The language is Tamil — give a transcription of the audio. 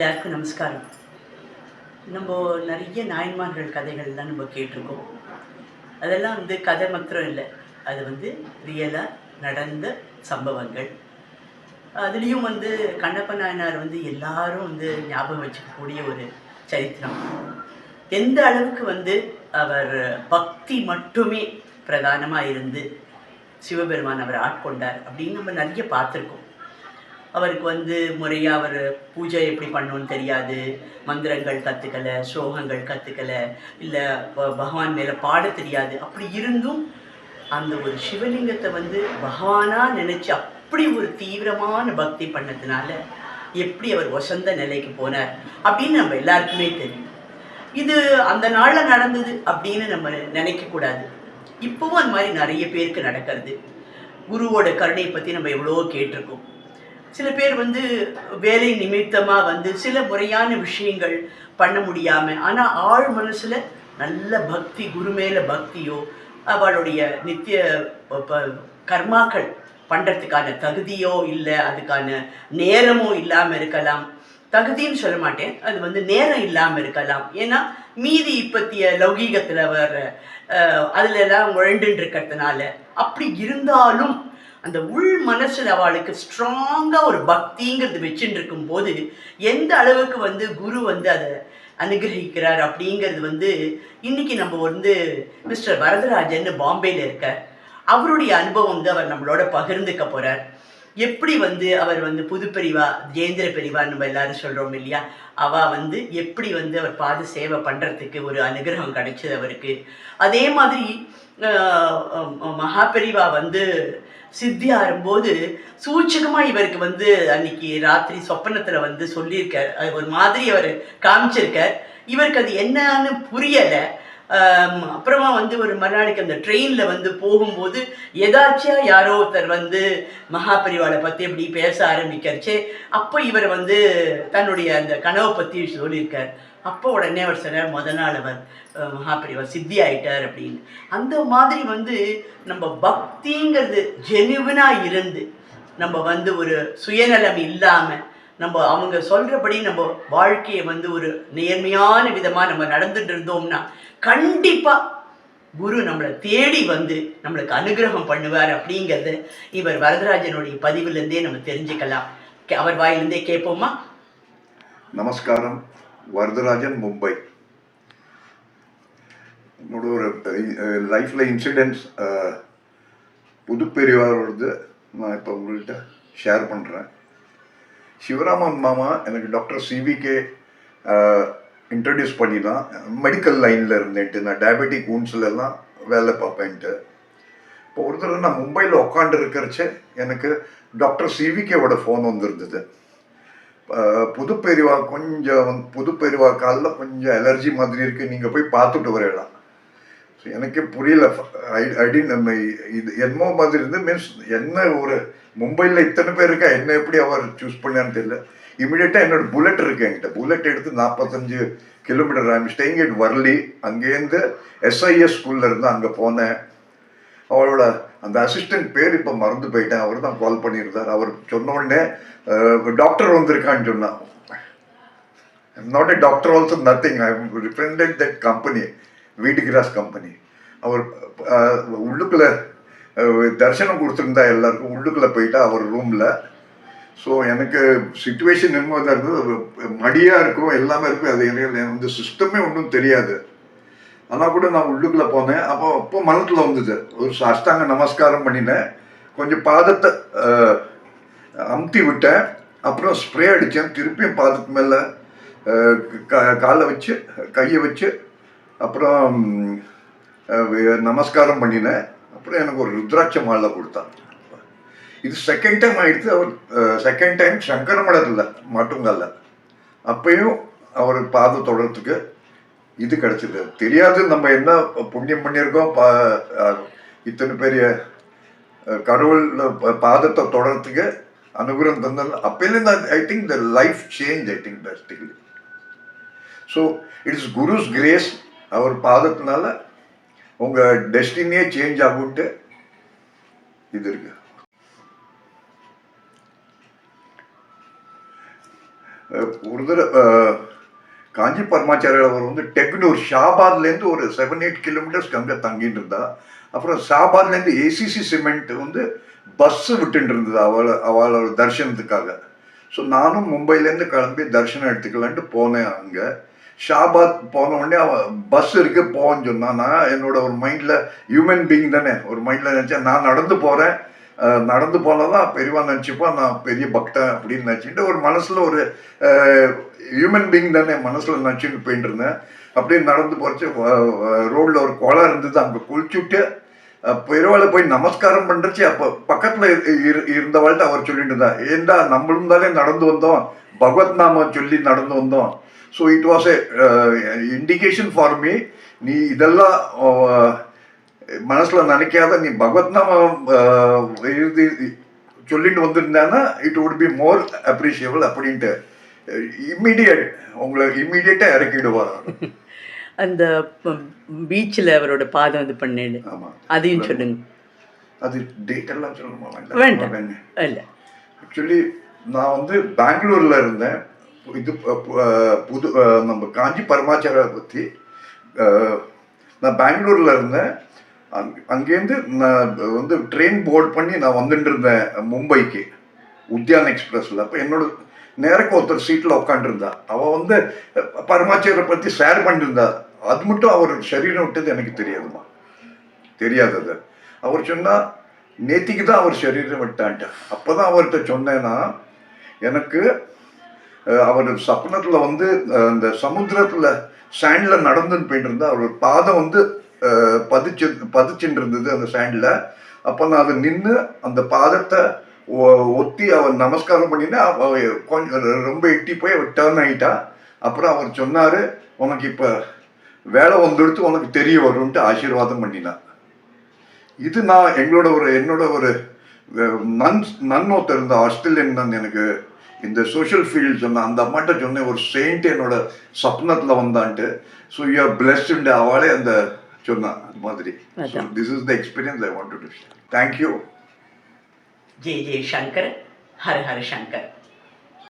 எல்லாருக்கும் நமஸ்காரம். நம்ம நிறைய நாயன்மார்கள் கதைகள்லாம் நம்ம கேட்டிருக்கோம். அதெல்லாம் வந்து கதை மாத்திரம் இல்லை. அது வந்து ரியலாக நடந்த சம்பவங்கள். அதுலேயும் வந்து கண்ணப்ப நாயனார் வந்து எல்லாரும் வந்து ஞாபகம் வச்சுக்கக்கூடிய ஒரு சரித்திரம். எந்த அளவுக்கு வந்து அவர் பக்தி மட்டுமே பிரதானமாக இருந்து சிவபெருமான் அவர் ஆட்கொண்டார் அப்படின்னு நம்ம நிறைய பார்த்துருக்கோம். அவருக்கு வந்து முறையாக அவர் பூஜை எப்படி பண்ணணும்னு தெரியாது. மந்திரங்கள் கற்றுக்கலை ஸ்லோகங்கள் கற்றுக்கலை இல்லை பகவான் மேலே பாட தெரியாது. அப்படி இருந்தும் அந்த ஒரு சிவலிங்கத்தை வந்து பகவானாக நினச்சி அப்படி ஒரு தீவிரமான பக்தி பண்ணதுனால எப்படி அவர் வசந்த நிலைக்கு போனார் அப்படின்னு நம்ம எல்லாருக்குமே தெரியும். இது அந்த நாளில் நடந்தது அப்படின்னு நம்ம நினைக்கக்கூடாது இப்போவும் அந்த மாதிரி நிறைய பேருக்கு நடக்கிறது. குருவோட கருணையை பற்றி நம்ம எவ்வளோ கேட்டிருக்கோம். சில பேர் வந்து வேலை நிமித்தமாக வந்து சில முறையான விஷயங்கள் பண்ண முடியாமல் ஆனால் ஆழ் மனசில் நல்ல பக்தி குரு மேலே பக்தியோ அவளுடைய நித்திய கர்மாக்கள் பண்ணுறதுக்கான தகுதியோ இல்லை அதுக்கான நேரமோ இல்லாமல் இருக்கலாம். தகுதின்னு சொல்ல மாட்டேன். அது வந்து நேரம் இல்லாமல் இருக்கலாம். ஏன்னா மீதி இப்பத்திய லௌகீகத்தில் வர அஹ், உழண்டுன்னு இருக்கிறதுனால அப்படி இருந்தாலும் அந்த உள் மனசில் அவளுக்கு ஸ்ட்ராங்காக ஒரு பக்திங்கிறது வச்சுட்டு இருக்கும்போது எந்த அளவுக்கு வந்து குரு வந்து அதை அனுகிரகிக்கிறார் அப்படிங்கிறது வந்து இன்னைக்கு நம்ம வந்து மிஸ்டர் வரதராஜன் பாம்பேயில் இருக்கார். அவருடைய அனுபவம் வந்து அவர் நம்மளோட பகிர்ந்துக்க போகிறார் எப்படி வந்து அவர் வந்து புதுப்பெரிவா ஜெயந்திர பிரிவா நம்ம எல்லாரும் சொல்கிறோம் இல்லையா? அவ வந்து எப்படி வந்து அவர் பாத சேவை பண்ணுறதுக்கு ஒரு அனுகிரகம் கிடைச்சது அவருக்கு. அதே மாதிரி மகாபெரிவா வந்து சித்தியாகும்போது சூட்சகமாக இவருக்கு வந்து அன்னைக்கு ராத்திரி சொப்பனத்தில் வந்து சொல்லியிருக்கார். அது ஒரு மாதிரி அவர் காமிச்சிருக்கார். இவருக்கு அது என்னன்னு புரியலை. அப்புறமா வந்து ஒரு மறுநாளைக்கு அந்த ட்ரெயினில் வந்து போகும்போது எதாச்சியாக யாரோ ஒருத்தர் வந்து மகாபரிவாளை பற்றி இப்படி பேச ஆரம்பிக்கிறச்சே அப்போ இவர் வந்து தன்னுடைய அந்த கனவை பற்றி சொல்லியிருக்கார். அப்போ உடனே அவர் சொன்னார் முத நாள் அவர் அஹ், சித்தி ஆயிட்டார் அப்படின்னு. அந்த மாதிரி வந்து நம்ம பக்திங்கிறது ஜெனுவனாக இருந்து நம்ம வந்து ஒரு சுயநலம் இல்லாமல் நம்ம அவங்க சொல்கிறபடி நம்ம வாழ்க்கையை வந்து ஒரு நேர்மையான விதமாக நம்ம நடந்துட்டு இருந்தோம்னா கண்டிப்பாக குரு நம்மளை தேடி வந்து நம்மளுக்கு அனுகிரகம் பண்ணுவார் அப்படிங்கிறத இவர் வரதராஜனுடைய பதிவிலேருந்தே நம்ம தெரிஞ்சுக்கலாம். கே- அவர் வாயிலிருந்தே கேட்போமா? நமஸ்காரம். வரதராஜன் மும்பை. என்னோட ஒரு லைஃப்பில் இன்சிடென்ட்ஸ் புதுப்பெரிவாரோடது நான் இப்போ உங்கள்கிட்ட ஷேர் பண்ணுறேன் சிவராமன் மாமா எனக்கு டாக்டர் சிவிகே இன்ட்ரடியூஸ் பண்ணி தான் மெடிக்கல் லைனில் இருந்தேன்ட்டு நான் டயபெட்டிக் எல்லாம் வேலை பார்ப்பேன்ட்டு. இப்போ ஒரு தடவை நான் மும்பையில் உட்காந்து இருக்கிறச்சே எனக்கு டாக்டர் சிவிகேவோட ஃபோன் வந்திருந்தது. புதுப்பெரிவா கொஞ்சம் புதுப்பெரிவா காலில் கொஞ்சம் அலர்ஜி மாதிரி இருக்கு. நீங்கள் போய் பார்த்துட்டு வரலாம். ஸோ எனக்கே புரியல. ஐ- ஐடி நம்ம இது என்னமோ மாதிரி இருந்து மீன்ஸ் என்ன ஒரு மும்பையில் இத்தனை பேர் இருக்கா? என்ன எப்படி அவர் சூஸ் பண்ணான்னு தெரியல. இமிடியட்டாக என்னோட புல்லட் இருக்கு என்கிட்ட. புல்லட் எடுத்து நாற்பத்தஞ்சு kilometre I'm staying at Worli அங்கேருந்து எஸ்ஐஎஸ் ஸ்கூல்ல இருந்து அங்கே போனேன். அவளோட அந்த அசிஸ்டன்ட் பேர் இப்போ மறந்து போயிட்டேன். அவர் தான் கால் பண்ணியிருந்தார். அவர் சொன்ன உடனே டாக்டர் வந்திருக்கான்னு சொன்னான் not a doctor also nothing I represent that company வீடு கிராஸ் கம்பெனி அவர் உள்ளுக்குள்ளே உள்ளுக்குள்ள தரிசனம் கொடுத்துருந்தா எல்லாருக்கும் உள்ளுக்குள்ள போயிட்டா அவர் ரூமில் ஸோ எனக்கு சுச்சுவேஷன் என்னமோ தான் இருந்தது மடியாக இருக்கும் எல்லாமே இருக்கும் அது எனக்கு வந்து சிஸ்டமே ஒன்றும் தெரியாது. ஆனால் கூட நான் உள்ளுக்குள்ளே போனேன். அப்போ அப்போ மனத்தில் வந்தது. ஒரு சாஷ்டாங்க நமஸ்காரம் பண்ணினேன். கொஞ்சம் பாதத்தை அமுத்தி விட்டேன். அப்புறம் ஸ்ப்ரே அடித்தேன் திருப்பியும் பாதத்து மேலே காலை வச்சு கையை வச்சு அப்புறம் நமஸ்காரம் பண்ணினேன். அப்புறம் எனக்கு ஒரு ருத்ராட்ச மாலை கொடுத்தான் இது செகண்ட் டைம் ஆயிடுச்சு. அவர் செகண்ட் டைம் சங்கர மடத்தில் மட்டுங்கல்ல. அப்பயும் அவர் பாதம் தொடர்றதுக்கு இது கிடைச்சது. தெரியாது நம்ம என்ன புண்ணியம் பண்ணியிருக்கோம் பா இத்தனை பெரிய கடவுள் பாதத்தை தொடர்றதுக்கு அனுகிரகம் தந்தது. அப்பையிலேருந்து I think the life change I think drastically so it's guru's grace அவர் பாதத்தினால உங்கள் டெஸ்டினியே சேஞ்ச் ஆகும்ட்டு இது இருக்கு. ஒரு தடவை காஞ்சி பரமாச்சாரியர் அவர் வந்து டெக்னூர் ஷாபாத்லேருந்து ஒரு செவன் எயிட் கிலோமீட்டர்ஸ்க்கு அங்கே தங்கிட்டு இருந்தா. அப்புறம் ஷாபாத்லேருந்து ஏசிசி சிமெண்ட் வந்து பஸ் விட்டுட்டு இருந்தது அவளை அவளோட தரிசனத்துக்காக. ஸோ நானும் மும்பைலேருந்து கிளம்பி தரிசனம் எடுத்துக்கலான்ட்டு போனேன் அங்கே. ஷாபாத் போன உடனே அவன் பஸ் இருக்கு போன்னு சொன்னான். நான் என்னோட ஒரு மைண்டில் ஹியூமன் பீயிங் தானே. ஒரு மைண்டில் நினச்சேன் நான் நடந்து போகிறேன் நடந்து போனதான் பெரியவா நினச்சிப்பா நான் பெரிய பக்தன் அப்படின்னு நினச்சிட்டு ஒரு மனசில் ஒரு ஹியூமன் பீயிங் தானே மனசில் நினச்சிட்டு போயிட்டு இருந்தேன். அப்படியே நடந்து போகிறச்சு ரோட்டில் ஒரு குளம் இருந்தது. அங்கே குளிச்சுட்டு பெருவாளை போய் நமஸ்காரம் பண்ணுறச்சு அப்போ பக்கத்தில் இருந்தவாழ்கிட்ட அவர் சொல்லிட்டு இருந்தா ஏண்டா நம்மளும் தானே நடந்து வந்தோம். பகவத் நாம சொல்லி நடந்து வந்தோம். So it was a indication for me நீ இதெல்லாம் மனசுல நினைக்காத நீ பகவத் நாமம் அஹ், எழுதி சொல்லிட்டு வந்திருந்தானா it would be more appreciable அப்படின்ட்டு. இம்மிடியட் உங்களை இம்மிடியட்டாக இறக்கிடுவார் அந்த பீச்சில் அவரோட பாதம் இது பண்ணேன்னு. ஆமாம் அதையும் சொல்லுங்க. அது டேட் எல்லாம் சொல்லணுமா? வேண்டாம். இல்லை. ஆக்சுவலி நான் வந்து பெங்களூர்ல இருந்தேன். இது புது நம்ம காஞ்சி பரமாச்சார பற்றி நான் பெங்களூர்ல இருந்தேன். அங் அங்கேருந்து நான் வந்து ட்ரெயின் போர்ட் பண்ணி நான் வந்துட்டு இருந்தேன் மும்பைக்கு. உத்தியான் எக்ஸ்பிரஸில் அப்போ என்னோட நேரக்கு ஒருத்தர் சீட்டில் உட்காண்டிருந்தா அவள் வந்து பரமாச்சாரியரை பற்றி ஷேர் பண்ணியிருந்தா. அது மட்டும் அவர் சரீரம் விட்டது எனக்கு தெரியாதுமா தெரியாதது அவர் சொன்னால் நேத்திக்கு தான் அவர் சரீரம் விட்டான்ட்டு. அப்போ தான் அவர்கிட்ட சொன்னேன்னா எனக்கு அவர் சப்னத்தில் வந்து அந்த சமுத்திரத்தில் சாண்டில் நடந்துன்னு போயிட்டு இருந்தா அவர் பாதம் வந்து பதிச்சு பதிச்சுட்டு இருந்தது அந்த சாண்டில் அப்போ நான் அதை நின்று அந்த பாதத்தை ஒ- ஒத்தி அவர் நமஸ்காரம் பண்ணினா கொஞ்சம் ரொம்ப எட்டி போய் அவர் டேர்ன் ஆகிட்டா அப்புறம் அவர் சொன்னார் உனக்கு இப்போ வேலை வந்துடுத்து உனக்கு தெரிய வரும்ன்ட்டு ஆசீர்வாதம் பண்ணினான் இது நான் எங்களோட ஒரு என்னோட ஒரு நன் நன் ஒருத்தர் இருந்த ஆஸ்திரேலியன் தான் எனக்கு இந்த சோஷியல் ஃபீல்ட் சொன்ன அந்த அம்மாட்ட சொன்னேன் ஒரு செயின்ட் என்னோட சப்னத்தில் வந்தான்ட்டு. ஸோ யூ ஆர் அவளே அந்த ചൊന്ന അതുമാതിരി this is the experience I want to share thank you Jai Jai Shankar. Hara Hara Shankar.